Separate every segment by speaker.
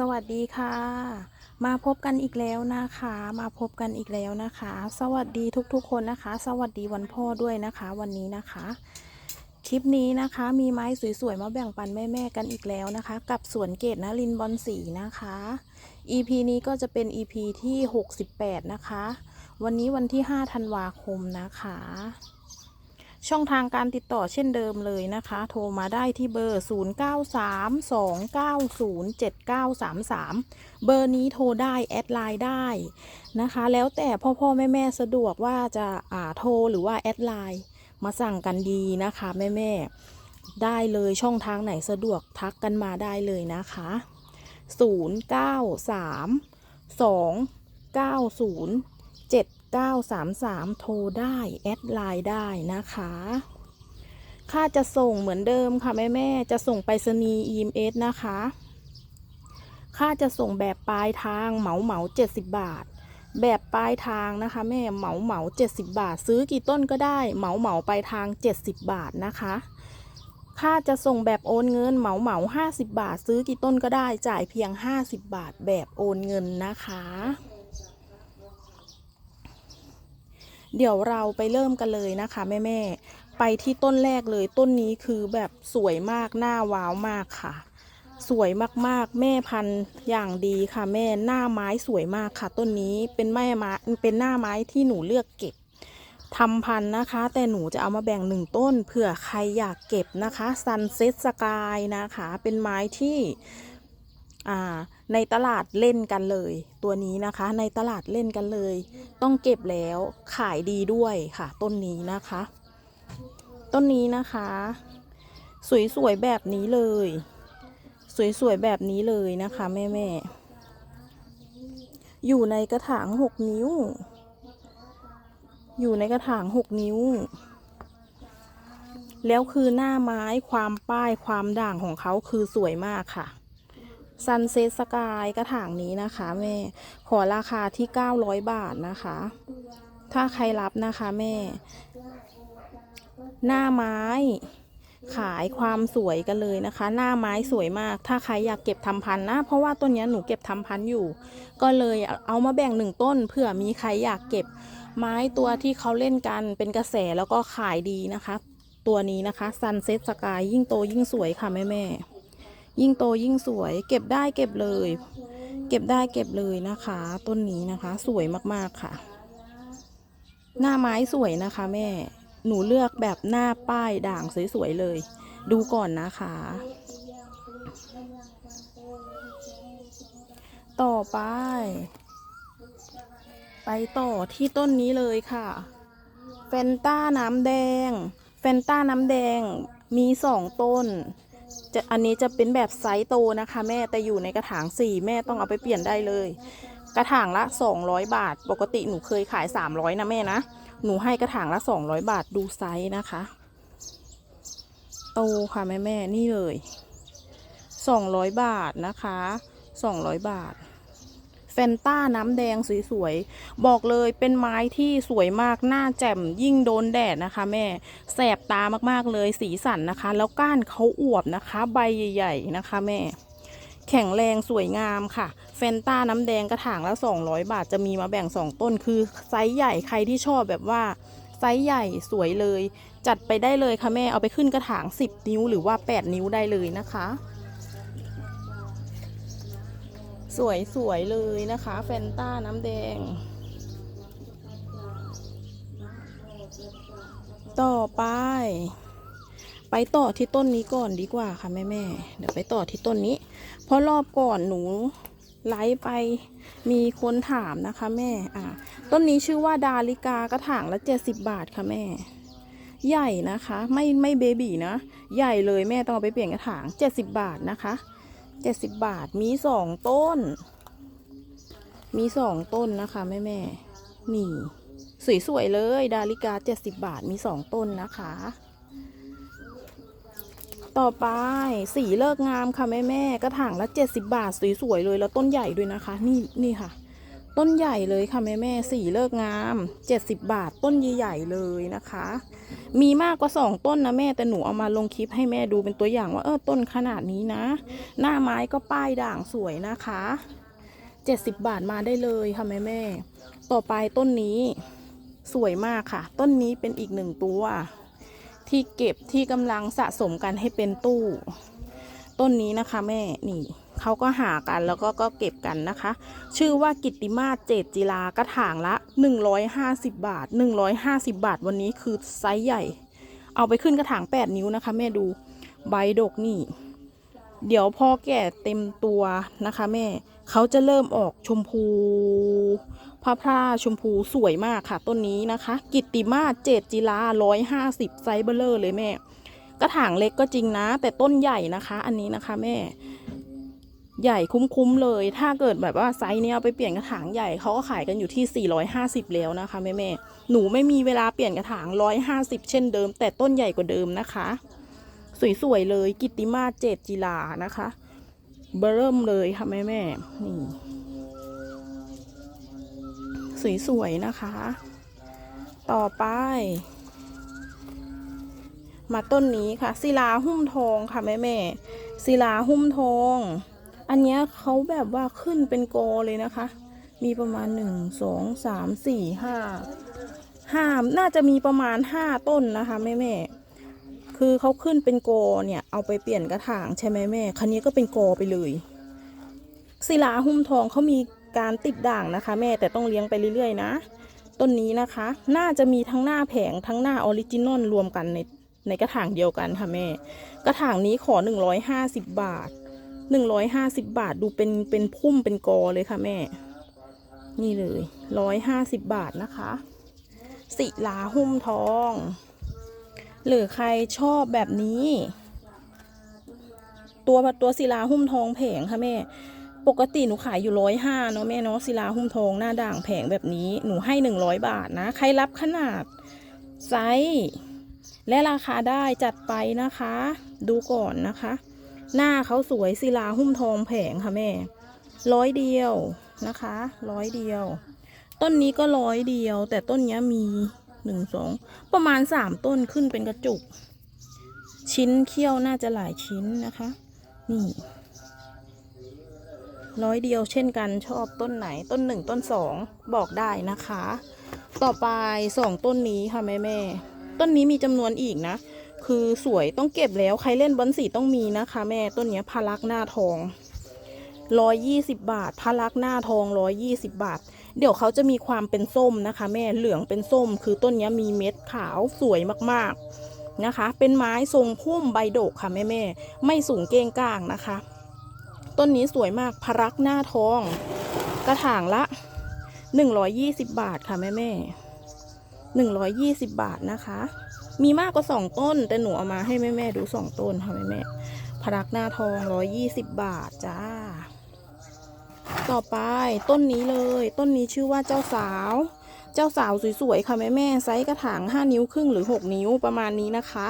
Speaker 1: สวัสดีค่ะ มาพบกันอีกแล้วนะคะ มาพบกันอีกแล้วนะคะ สวัสดีทุกๆคนนะคะ สวัสดีวันพ่อด้วยนะคะ วันนี้นะคะ คลิปนี้นะคะ มีไม้สวยๆมาแบ่งปันแม่ๆกันอีกแล้วนะคะ กับสวนเกตนะลินบอลสีนะคะ EP นี้ก็จะเป็น EP ที่ 68 นะคะ วันนี้วันที่ 5 ธันวาคมนะคะ ช่องทางการติดต่อเช่นเดิมเลยนะคะ โทรมาได้ที่เบอร์ 0932907933 เบอร์นี้โทรได้ แอดไลน์ได้นะคะ แล้วแต่พ่อพ่อแม่แม่สะดวกว่าจะอ่าโทรหรือว่าแอดไลน์มาสั่งกันดีนะคะแม่แม่ได้เลยช่องทางไหนสะดวกทักกันมาได้เลยนะคะ 093290 933 โทรได้ แอดไลน์ได้นะคะ ค่าจะส่งเหมือนเดิมค่ะ แม่แม่จะส่งไปรษณีย์ EMS นะคะ ค่าจะส่งแบบปลายทางเหมาเหมา70 บาท แบบปลายทางนะคะ แม่เหมาเหมา70 บาท ซื้อกี่ต้นก็ได้เหมาเหมาปลายทาง 70 บาทนะคะค่าจะส่งแบบโอนเงินเหมาเหมา50 บาท ซื้อกี่ต้นก็ได้จ่ายเพียง 50 บาทแบบโอนเงินนะคะ เดี๋ยวเราไปเริ่มกันเลยนะคะแม่แม่ๆไปที่ต้นแรกเลยต้นนี้คือแบบสวยมากหน้าว้าวมากค่ะ สวยมากๆ แม่พันธุ์อย่างดีค่ะ แม่หน้าไม้สวยมากค่ะ ต้นนี้เป็นแม่ไม้เป็นหน้าไม้ที่หนูเลือกเก็บทำพันธุ์นะคะ แต่หนูจะเอามาแบ่งหนึ่งต้นเผื่อใครอยากเก็บนะคะซันเซ็ตสกายนะคะ เป็นไม้ที่ ในตลาดเล่นกันเลย ตัวนี้นะคะในตลาดเล่นกันเลย ต้องเก็บแล้วขายดีด้วยค่ะต้นนี้นะคะ ต้นนี้นะคะ สวยๆแบบนี้เลย สวยๆแบบนี้เลยนะคะแม่ๆอยู่ในกระถางหกนิ้ว อยู่ในกระถางหกนิ้ว แล้วคือหน้าไม้ความป้ายความด่างของเขาคือสวยมากค่ะ ซันเซ็ตสกายกระถางนี้นะคะแม่ ขอราคาที่ 900 บาทนะคะ ถ้าใครรับนะคะแม่ หน้าไม้ขายความสวยกันเลยนะคะ หน้าไม้สวยมาก ถ้าใครอยากเก็บทำพันธุ์นะ เพราะว่าต้นนี้หนูเก็บทำพันธุ์อยู่ ก็เลยเอามาแบ่งหนึ่งต้นเผื่อมีใครอยากเก็บไม้ตัวที่เขาเล่นกันเป็นกระแสแล้วก็ขายดีนะคะ ตัวนี้นะคะซันเซ็ตสกายยิ่งโตยิ่งสวยค่ะแม่แม่ ยิ่งโตยิ่งสวย เก็บได้เก็บเลย เก็บได้เก็บเลยนะคะ ต้นนี้นะคะ สวยมากๆค่ะ หน้าไม้สวยนะคะ แม่ หนูเลือกแบบหน้าป้ายด่างสวยๆเลย ดูก่อนนะคะ ต่อไป ไปต่อที่ต้นนี้เลยค่ะเฟนต้าน้ำแดง เฟนต้าน้ำแดงมีสองต้น จะอันนี้จะเป็นแบบไซส์โตนะคะ แม่แต่อยู่ในกระถางสี่แม่ต้องเอาไปเปลี่ยนได้เลย กระถางละ 200 บาท ปกติหนูเคยขาย 300 นะแม่นะ หนูให้กระถางละ 200 บาทดูไซส์นะคะ โตค่ะแม่แม่นี่เลย 200 บาทนะคะ 200 บาท ฟนต้าน้ำแดงสวยๆ บอกเลยเป็นไม้ที่สวยมากหน้าแจ่มยิ่งโดนแดดนะคะ แม่แสบตามากๆเลยสีสันนะคะ แล้วก้านเขาอวบนะคะ ใบใหญ่ ๆ นะคะแม่ แข็งแรงสวยงามค่ะแฟนต้าน้ำแดงกระถางละ 200 บาทจะมีมาแบ่ง 2 ต้นคือไซส์ใหญ่ใครที่ชอบแบบว่าไซส์ใหญ่สวยเลย จัดไปได้เลยค่ะแม่เอาไปขึ้นกระถาง 10 นิ้วหรือว่า 8 นิ้วได้เลยนะคะ สวยสวยๆเลยนะคะ แฟนต้าน้ำแดง ต่อไป ไปต่อที่ต้นนี้ก่อนดีกว่าค่ะแม่แม่เดี๋ยวไปต่อที่ต้นนี้ เพราะรอบก่อนหนูไลฟ์ไปมีคนถามนะคะแม่ อ่า ต้นนี้ชื่อว่าดาลิกากระถางละเจ็ดสิบบาทค่ะแม่ ใหญ่นะคะ ไม่ไม่เบบีนะ ใหญ่เลยแม่ต้องเอาไปเปลี่ยนกระถางเจ็ดสิบบาทนะคะ เจ็ดสิบบาทมีสองต้น มีสองต้นนะคะแม่แม่นี่สวยๆเลย ดาริกาเจ็ดสิบบาทมีสองต้นนะคะ ต่อไปสีเลิกงามค่ะแม่แม่กระถางละเจ็ดสิบาทสวยๆเลยแล้วต้นใหญ่ด้วยนะคะ นี่นี่ค่ะ ต้นใหญ่เลยค่ะแม่แม่สีเลิกงาม 70 บาทต้นใหญ่ๆเลยนะคะ มีมากกว่าสองต้นนะแม่แต่หนูเอามาลงคลิปให้แม่ดูเป็นตัวอย่างว่าเออต้นขนาดนี้นะ หน้าไม้ก็ป้ายด่างสวยนะคะ 70 บาทมาได้เลยค่ะแม่แม่ต่อไปต้นนี้สวยมากค่ะ ต้นนี้เป็นอีกหนึ่งตัว ที่เก็บที่กำลังสะสมกันให้เป็นตู้ ต้นนี้นะคะแม่นี่ เขาก็หากันแล้วก็ก็เก็บกันนะคะ ชื่อว่ากิตติมาศเจตจิลากระถางละ 150 บาท 150 บาท วันนี้คือไซส์ใหญ่ เอาไปขึ้นกระถาง 8 นิ้วนะคะ แม่ดูใบดกนี่ เดี๋ยวพอแก่เต็มตัวนะคะ แม่เขาจะเริ่มออกชมพูผ้าพราชมพูสวยมากค่ะต้นนี้นะคะ กิตติมาศเจตจิลา 150 ไซส์เบลเลอร์เลยแม่กระถางเล็กก็จริงนะ แต่ต้นใหญ่นะคะ อันนี้นะคะแม่ ใหญ่คุ้มๆเลย ถ้าเกิดแบบว่าไซส์เนี้ยไปเปลี่ยนกระถางใหญ่เขาก็ขายกันอยู่ที่ 450 แล้วนะคะแม่ๆหนูไม่มีเวลาเปลี่ยนกระถาง 150 เช่นเดิม แต่ต้นใหญ่กว่าเดิมนะคะ สวยๆเลยกิติมาเจตจิลานะคะเบอร์เริ่มเลยค่ะแม่แม่ๆนี่สวยๆนะคะ ต่อไป มาต้นนี้ค่ะศิลาหุ้มทองค่ะแม่แม่ๆศิลาหุ้มทอง อันนี้เขาแบบว่าขึ้นเป็นกอเลยนะคะ มีประมาณหนึ่งสองสามสี่ห้าห้าน่าจะมีประมาณห้าต้นนะคะแม่แม่คือเขาขึ้นเป็นกอเนี่ยเอาไปเปลี่ยนกระถางใช่ไหมแม่คันนี้ก็เป็นกอไปเลยศิลาหุ้มทองเขามีการติดด่างนะคะ แม่แต่ต้องเลี้ยงไปเรื่อยๆนะต้นนี้นะคะ น่าจะมีทั้งหน้าแผงทั้งหน้าออริจินอลรวมกันในในกระถางเดียวกันค่ะแม่ กระถางนี้ขอ 150 บาท 150บบาทดูเป็นเป็นพุ่มเป็นกอเลยค่ะแม่ นี่เลย150บบาทนะคะศิลาหุ้มทอง หรือใครชอบแบบนี้ ตัวตัวศิลาหุ้มทองแผงค่ะแม่ ปกติหนูขายอยู่ร้อยห้าเนาะแม่เนาะศิลาหุ้มทองหน้าด่างแผงแบบนี้หนูให้หนึ่งร้อยบาทนะ ใครรับขนาดไซส์และราคาได้จัดไปนะคะ ดูก่อนนะคะ หน้าเขาสวยศิลาหุ้มทองแผงค่ะแม่ ร้อยเดียวนะคะ ร้อยเดียว ต้นนี้ก็ร้อยเดียว แต่ต้นนี้มีหนึ่งสองประมาณสามต้นขึ้นเป็นกระจุก ชิ้นเขี้ยวน่าจะหลายชิ้นนะคะ นี่ ร้อยเดียวเช่นกันชอบต้นไหนต้นหนึ่งต้นสองบอกได้นะคะ ต่อไปสองต้นนี้ค่ะแม่แม่ต้นนี้มีจำนวนอีกนะ คือสวยต้องเก็บแล้วใครเล่นบอลสีต้องมีนะคะ แม่ต้นนี้พารักหน้าทองร้อยยี่สิบบาทพารักหน้าทองร้อยยี่สิบบาท เดี๋ยวเขาจะมีความเป็นส้มนะคะ แม่เหลืองเป็นส้ม คือต้นนี้มีเม็ดขาวสวยมากๆนะคะ เป็นไม้ทรงพุ่มใบโดกค่ะแม่แม่ไม่สูงเก้งก้างนะคะ ต้นนี้สวยมากพารักหน้าทอง กระถางละ120บาทค่ะแม่แม่120บาทนะคะ มีมากกว่า2ต้น แต่หนูเอามาให้แม่แม่ๆดู2ต้นค่ะแม่แม่พรักหน้าทอง120บบาทจ้า ต่อไปต้นนี้เลย ต้นนี้ชื่อว่าเจ้าสาว เจ้าสาวสวยๆค่ะแม่แม่ๆไซส์กระถาง5นิ้วครึ่งหรือ6นิ้วประมาณนี้นะคะ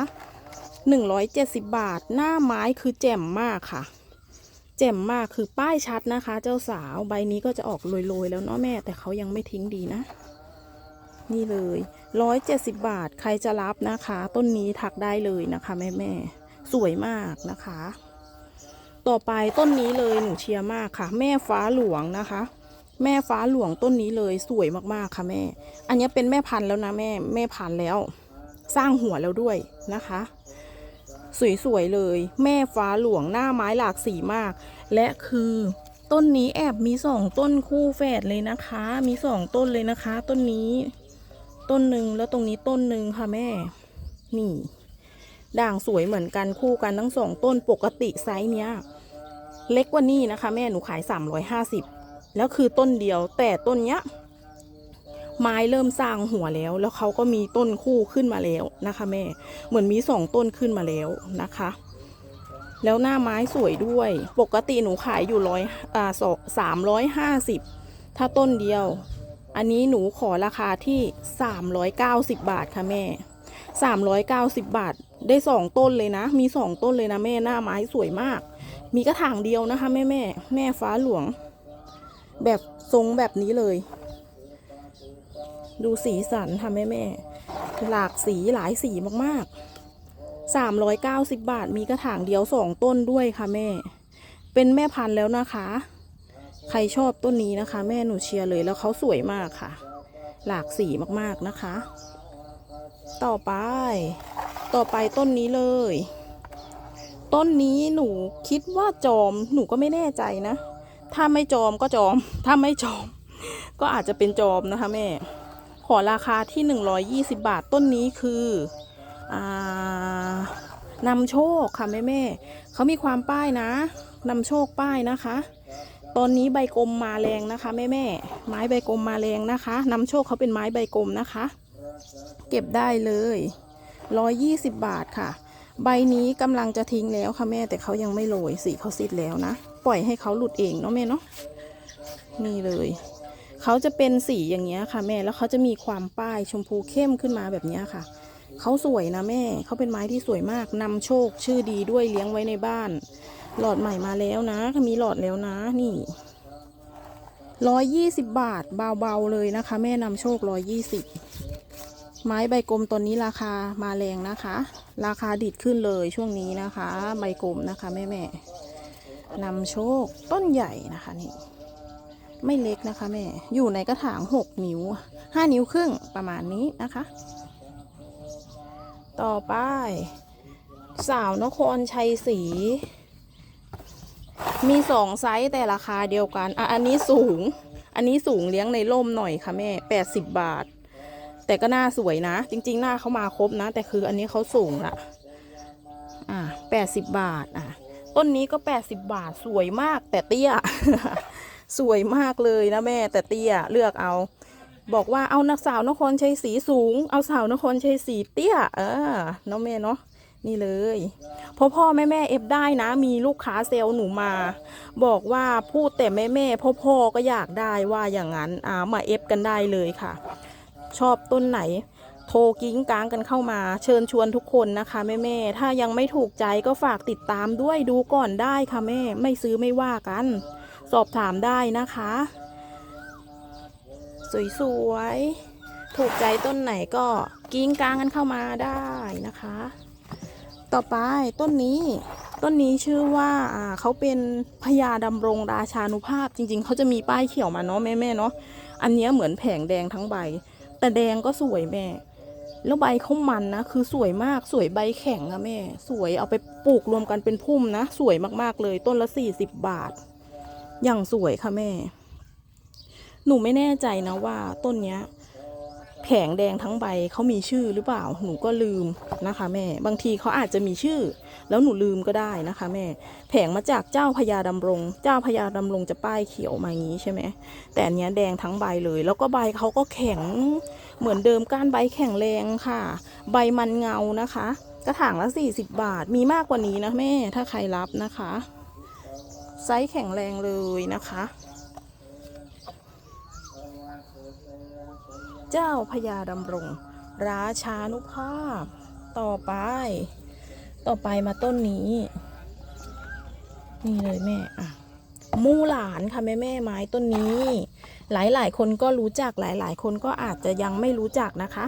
Speaker 1: 170บาท หน้าไม้คือแจ่มมากค่ะแจ่มมากคือป้ายชัดนะคะ เจ้าสาวใบนี้ก็จะออกโรยๆแล้วเนาะแม่แต่เขายังไม่ทิ้งดีนะ นี่เลยร้อยเจ็ดสิบบาทใครจะรับนะคะ ต้นนี้ถักได้เลยนะคะแม่แม่สวยมากนะคะ ต่อไปต้นนี้เลยหนูเชียร์มากค่ะ แม่ฟ้าหลวงนะคะ แม่ฟ้าหลวงต้นนี้เลยสวยมากๆค่ะแม่ อันนี้เป็นแม่พันธุ์แล้วนะแม่แม่พันธุ์แล้ว สร้างหัวแล้วด้วยนะคะสวยๆเลย แม่ฟ้าหลวงหน้าไม้หลากสีมาก และคือต้นนี้แอบมีสองต้นคู่แฝดเลยนะคะ มีสองต้นเลยนะคะ ต้นนี้ ต้นหนึ่งแล้วตรงนี้ต้นหนึ่งค่ะแม่ นี่ ด่างสวยเหมือนกันคู่กันทั้งสองต้นปกติไซส์เนี้ย เล็กกว่านี่นะคะ แม่หนูขาย350แล้วคือต้นเดียว แต่ต้นเนี้ย ไม้เริ่มสร้างหัวแล้ว แล้วเขาก็มีต้นคู่ขึ้นมาแล้วนะคะ แม่ เหมือนมีสองต้นขึ้นมาแล้วนะคะแล้วหน้าไม้สวยด้วย ปกติหนูขายอยู่ร้อยอ่าสามร้อยห้าสิบ ถ้าต้นเดียว อันนี้หนูขอราคาที่สามร้อยเก้าสิบบาทค่ะแม่สามร้อยเก้าสิบบาทได้สองต้นเลยนะ มีสองต้นเลยนะแม่หน้าไม้สวยมาก มีกระถางเดียวนะคะแม่แม่แม่ฟ้าหลวง แบบทรงแบบนี้เลย ดูสีสันค่ะแม่แม่หลากสีหลายสีมากๆ 390 บาทมีกระถางเดียวสองต้นด้วยค่ะแม่ เป็นแม่พันธุ์แล้วนะคะ ใครชอบต้นนี้นะคะ แม่หนูเชียร์เลยแล้วเขาสวยมากค่ะ หลากสีมากๆนะคะ ต่อไป ต่อไปต้นนี้เลย ต้นนี้หนูคิดว่าจอมหนูก็ไม่แน่ใจนะ ถ้าไม่จอมก็จอม ถ้าไม่จอม ก็อาจจะเป็นจอมนะคะแม่ ขอราคาที่ 120 บาทต้นนี้คือนำโชคค่ะแม่แม่เขามีความป้ายนะนำโชคป้ายนะคะ ตอนนี้ใบกลมมาแรงนะคะแม่แม่ไม้ใบกลมมาแรงนะคะนำโชคเขาเป็นไม้ใบกลมนะคะ เก็บได้เลย120บบาทค่ะ ใบนี้กำลังจะทิ้งแล้วค่ะแม่แต่เขายังไม่โรยสีเขาซิดแล้วนะ ปล่อยให้เขาหลุดเองเนาะแม่เนาะนี่เลยเขาจะเป็นสีอย่างเงี้ยค่ะแม่แล้วเขาจะมีความป้ายชมพูเข้มขึ้นมาแบบเนี้ยค่ะเขาสวยนะแม่เขาเป็นไม้ที่สวยมากนำโชคชื่อดีด้วยเลี้ยงไว้ในบ้าน หลอดใหม่มาแล้วนะมีหลอดแล้วนะ นี่ร้อยยี่สิบบาทเบาๆเลยนะคะ แม่นำโชคร้อยยี่สิบไม้ใบกลมตอนนี้ราคามาแรงนะคะ ราคาดิดขึ้นเลยช่วงนี้นะคะ ใบกลมนะคะแม่แม่นำโชคต้นใหญ่นะคะนี่ ไม่เล็กนะคะแม่ อยู่ในกระถาง6นิ้ว5นิ้วครึ่งประมาณนี้นะคะ ต่อไป สาวนครชัยศรี มีสองไซส์แต่ราคาเดียวกันอะอันนี้สูง อันนี้สูงเลี้ยงในร่มหน่อยค่ะแม่80บบาท แต่ก็หน้าสวยนะ จริง ๆ หน้าเขามาครบนะ แต่คืออันนี้เขาสูงละอะ80บบาทอะต้นนี้ก็80บาทสวยมาก แต่เตี้ย สวยมากเลยนะแม่ แต่เตี้ยเลือกเอา บอกว่าเอานักสาวนครชัยศรีสูง เอาสาวนครชัยศรีเตี้ย เออเนาะแม่เนาะ นี่เลยพ่อพ่อแม่แม่เอฟได้นะ มีลูกค้าเซลล์หนูมา บอกว่าพูดแต่แม่แม่พ่อพ่อก็อยากได้ว่าอย่างนั้นอ่ามาเอฟกันได้เลยค่ะ ชอบต้นไหน โทรกิ้งกลางกันเข้ามา เชิญชวนทุกคนนะคะแม่แม่ถ้ายังไม่ถูกใจก็ฝากติดตามด้วยดูก่อนได้ค่ะแม่ ไม่ซื้อไม่ว่ากัน สอบถามได้นะคะ สวยๆถูกใจต้นไหนก็กิ้งกลางกันเข้ามาได้นะคะ ต่อไปต้นนี้ต้นนี้ชื่อว่าอ่าเขาเป็นพญาดำรงราชานุภาพจริง ๆเขาจะมีป้ายเขียวมาเนาะแม่ๆเนาะอันนี้เหมือนแผงแดงทั้งใบ แต่แดงก็สวยแม่ แล้วใบเขามันนะคือสวยมากสวยใบแข็งอะแม่ สวยเอาไปปลูกรวมกันเป็นพุ่มนะ สวยมากๆเลยต้นละสี่สิบบาท อย่างสวยค่ะแม่ หนูไม่แน่ใจนะว่าต้นเนี้ย แผงแดงทั้งใบเขามีชื่อหรือเปล่า หนูก็ลืมนะคะแม่ บางทีเขาอาจจะมีชื่อ แล้วหนูลืมก็ได้นะคะแม่ แผงมาจากเจ้าพญาดำรง เจ้าพญาดำรงจะป้ายเขียวมาอย่างนี้ใช่ไหม แต่อันเนี้ยแดงทั้งใบเลย แล้วก็ใบเขาก็แข็งเหมือนเดิมก้านใบแข็งแรงค่ะ ใบมันเงานะคะ กระถางละ 40 บาท มีมากกว่านี้นะแม่ ถ้าใครรับนะคะ ไซส์แข็งแรงเลยนะคะ เจ้าพญาดำรง ราชานุภาพ ต่อไป ต่อไปมาต้นนี้ นี่เลยแม่อะมู่หลานค่ะแม่แม่ไม้ต้นนี้ หลายหลายคนก็รู้จักหลายหลายคนก็อาจจะยังไม่รู้จักนะคะ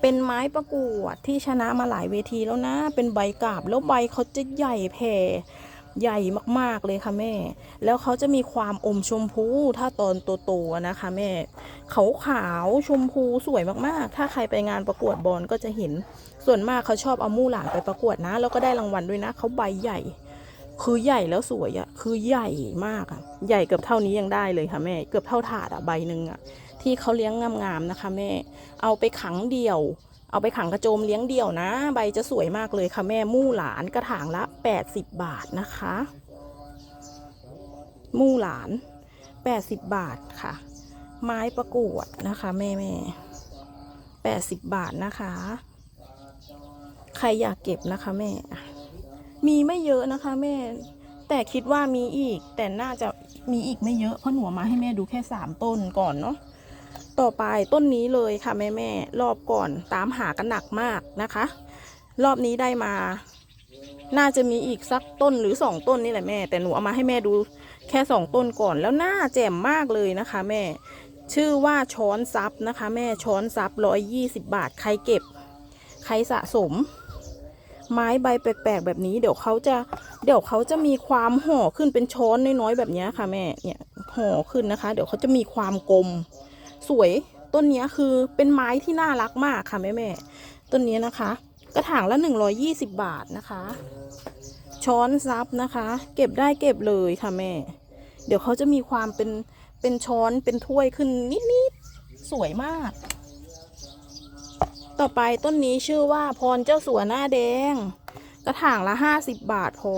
Speaker 1: เป็นไม้ประกวดที่ชนะมาหลายเวทีแล้วนะ เป็นใบกาบแล้วใบเขาจะใหญ่แผ่ ใหญ่มากๆเลยค่ะแม่ แล้วเขาจะมีความอมชมพูถ้าตอนโตๆนะคะแม่เขาขาวๆชมพูสวยมากๆ ถ้าใครไปงานประกวดบอลก็จะเห็น ส่วนมากเขาชอบเอามู่หลานไปประกวดนะ แล้วก็ได้รางวัลด้วยนะ เขาใบใหญ่ คือใหญ่แล้วสวยอะคือใหญ่มากอะใหญ่เกือบเท่านี้ยังได้เลยค่ะแม่ เกือบเท่าถาดอะใบหนึ่งอะที่เขาเลี้ยงงามๆนะคะแม่ เอาไปขังเดี่ยว เอาไปขังกระโจมเลี้ยงเดี่ยวนะ ใบจะสวยมากเลยค่ะแม่มู่หลานกระถางละ 80 บาทนะคะ มู่หลาน 80 บาทค่ะ ไม้ประกวดนะคะ แม่แม่80บาทนะคะ ใครอยากเก็บนะคะแม่ มีไม่เยอะนะคะแม่ แต่คิดว่ามีอีก แต่น่าจะมีอีกไม่เยอะ เพราะหนูมาให้แม่ดูแค่สามต้นก่อนเนาะ ต่อไปต้นนี้เลยค่ะแม่แม่รอบก่อนตามหากันหนักมากนะคะ รอบนี้ได้มา น่าจะมีอีกสักต้นหรือสองต้นนี่แหละแม่ แต่หนูเอามาให้แม่ดูแค่สองต้นก่อนแล้วหน้าแจ่มมากเลยนะคะ แม่ ชื่อว่าช้อนซับนะคะ แม่ช้อนซับร้อยยี่สิบบาทใครเก็บ ใครสะสม ไม้ใบแปลกๆแบบนี้เดี๋ยวเขาจะเดี๋ยวเขาจะมีความห่อขึ้นเป็นช้อนน้อยๆแบบนี้ค่ะแม่เนี่ยห่อขึ้นนะคะ เดี๋ยวเขาจะมีความกลม สวยต้นนี้คือเป็นไม้ที่น่ารักมากค่ะแม่แม่ต้นนี้นะคะ กระถางละ 120 บาทนะคะ ช้อนซับนะคะ เก็บได้เก็บเลยค่ะแม่ เดี๋ยวเขาจะมีความเป็นเป็นช้อนเป็นถ้วยขึ้นนิดๆสวยมาก ต่อไปต้นนี้ชื่อว่าพรเจ้าสัวหน้าแดง กระถางละ 50 บาทพอ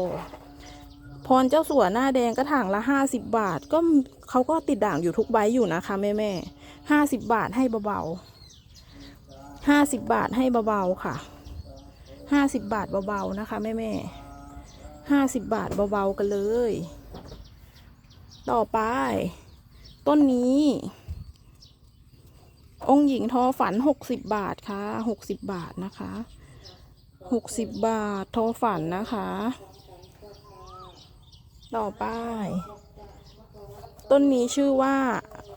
Speaker 1: พรเจ้าสัวหน้าแดงกระถางละ 50 บาทก็ เขาก็ติดด่างอยู่ทุกใบอยู่นะคะแม่แม่ห้าสิบบาทให้เบาๆห้าสิบบาทให้เบาๆค่ะห้าสิบบาทเบาๆนะคะแม่แม่ห้าสิบบาทเบาๆกันเลย ต่อไป ต้นนี้ องค์หญิงทอฝันหกสิบบาทค่ะหกสิบบาทนะคะหกสิบบาททอฝันนะคะ ต่อไป ต้นนี้ชื่อว่า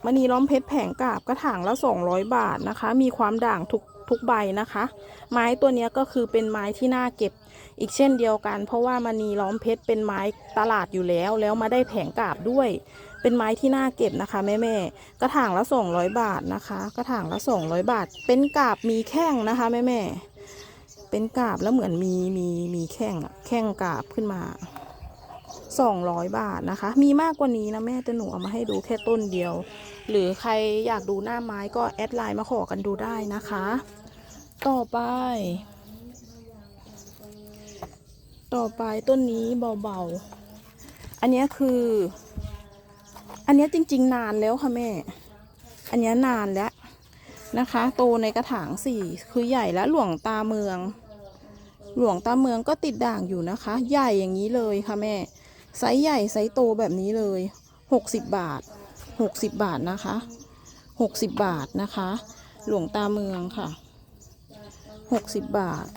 Speaker 1: มณีล้อมเพชรแผงกาบกระถางละสองร้อยบาทนะคะ มีความด่างทุกทุกใบนะคะ ไม้ตัวนี้ก็คือเป็นไม้ที่น่าเก็บอีกเช่นเดียวกัน เพราะว่ามณีล้อมเพชรเป็นไม้ตลาดอยู่แล้ว แล้วมาได้แผงกาบด้วย เป็นไม้ที่น่าเก็บนะคะแม่แม่กระถางละสองร้อยบาทนะคะ กระถางละสองร้อยบาท เป็นกาบมีแข้งนะคะแม่แม่เป็นกาบแล้วเหมือนมีมีมีแข้งแข้งกาบขึ้นมา สองร้อยบาทนะคะ มีมากกว่านี้นะแม่แต่หนูเอามาให้ดูแค่ต้นเดียว หรือใครอยากดูหน้าไม้ก็แอดไลน์มาขอกันดูได้นะคะ ต่อไป ต่อไปต้นนี้เบาๆ อันนี้คือ อันนี้จริง ๆ นานแล้วค่ะแม่ อันนี้นานแล้วนะคะ โตในกระถางสี่คือใหญ่และหลวงตาเมืองหลวงตาเมืองก็ติดด่างอยู่นะคะ ใหญ่อย่างนี้เลยค่ะแม่ ไซส์ใหญ่ไซส์โตแบบนี้เลยหกสิบบาทหกสิบบาทนะคะหกสิบบาทนะคะ หลวงตาเมืองค่ะหกสิบบาท